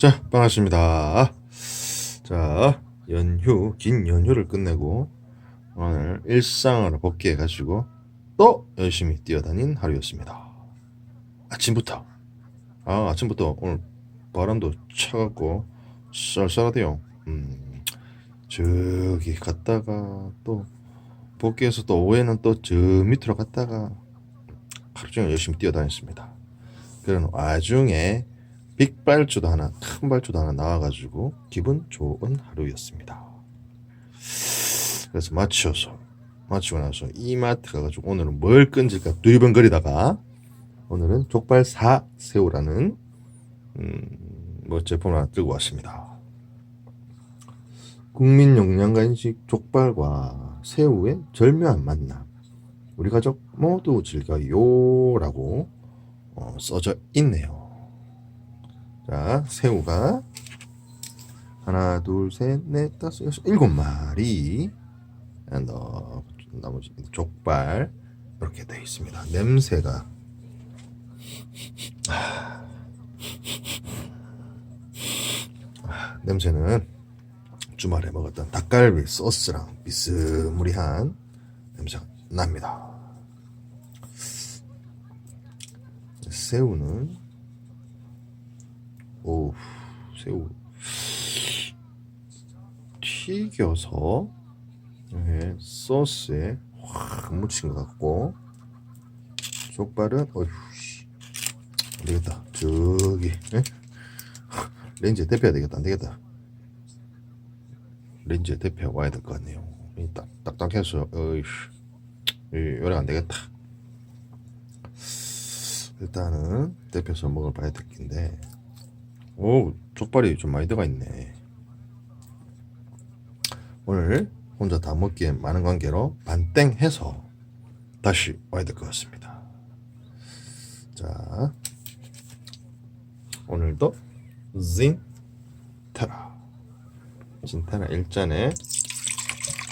자, 반갑습니다. 자, 연휴, 긴 연휴를 끝내고 오늘 일상으로 복귀해가지고 또 열심히 뛰어다닌 하루였습니다. 아침부터, 아, 아침부터 오늘 바람도 차갑고 쌀쌀하대요. 음, 저기 갔다가 또 복귀해서 또 오후에는 또 저 밑으로 갔다가 하루 종일 열심히 뛰어다녔습니다. 그런 와중에 빅발주도 하나 큰 발주도 하나 나와가지고 기분 좋은 하루였습니다. 그래서 마치어서 마치고 나서 이마트 가가지고 오늘은 뭘 끈질까 두리번거리다가 오늘은 족발 사 새우라는 음, 뭐 제품을 하나 들고 왔습니다. 국민 영양 간식 족발과 새우의 절묘한 만남. 우리 가족 모두 즐겨요라고 어, 써져 있네요. 자, 새우가 하나, 둘, 셋, 넷, 다섯, 여섯, 일곱 마리. and, 어, 나머지 족발 이렇게 되어 있습니다. 냄새가 아, 냄새는 주말에 먹었던 닭갈비 소스랑 비스무리한 냄새가 납니다. 새우는 오 새우. 튀겨서 이렇게 소스에 확 묻힌 것 같고 족발은 어휴 씨. 안 되겠다. 저기 예? 렌즈에 대표야 되겠다. 안 되겠다. 렌즈에 대표 와야 될 것 같네요. 이 딱, 딱딱해서 어이씨. 요래 안 되겠다. 일단은 대표서 먹어봐야 될 텐데 오 족발이 좀 많이 들어가 있네. 오늘 혼자 다 먹기에 많은 관계로 반땡 해서 다시 와야 될 것 같습니다. 자 오늘도 zin테라. 진테라 일잔에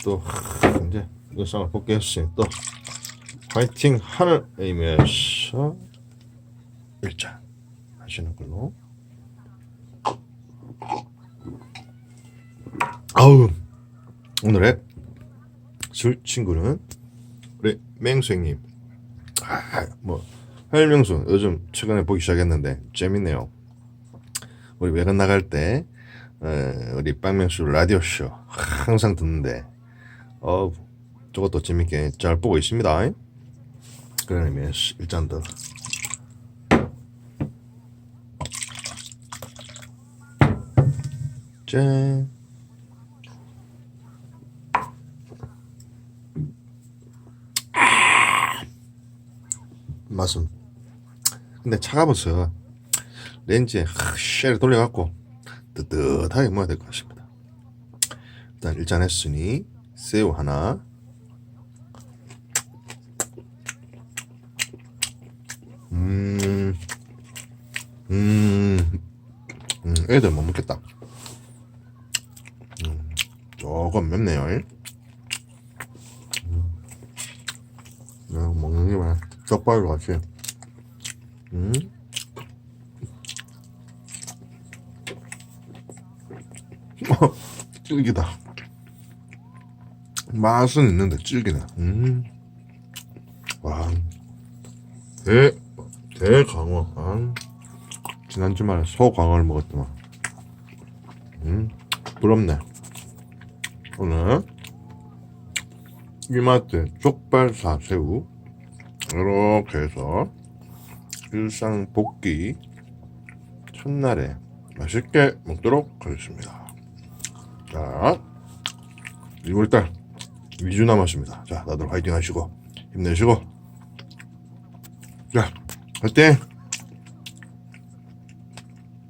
또 이제 일상을 복귀했으니 또 화이팅 하는 의미에서 일잔 하시는 걸로 아우 오늘의 술 친구는 우리 맹수님. 아뭐 활명수 요즘 최근에 보기 시작했는데 재밌네요. 우리 외근 나갈 때 에, 우리 빵명수 라디오 쇼 항상 듣는데 어 저것도 재밌게 잘 보고 있습니다. 의미에서 일잔 더 짠. 맛은 근데 차가워서 렌즈에 쉐를 돌려갖고 뜨뜻하게 먹어야 될 것 같습니다. 일단 일잔 했으니 새우 하나 음, 음, 음, 애들 못 먹겠다. 음, 조금 맵네요. 음, 그냥 먹는 게만 족발로 같이. 음. 질기다. 맛은 있는데 질기네. 음. 와. 대, 대강어. 아. 지난 주말에 소강어를 먹었더만. 음. 부럽네. 오늘 이마트 족발사 새우 이렇게 해서 일상 복귀 첫날에 맛있게 먹도록 하겠습니다. 자, 2월달 2주 남았습니다. 자, 다들 화이팅 하시고 힘내시고 자, 화이팅!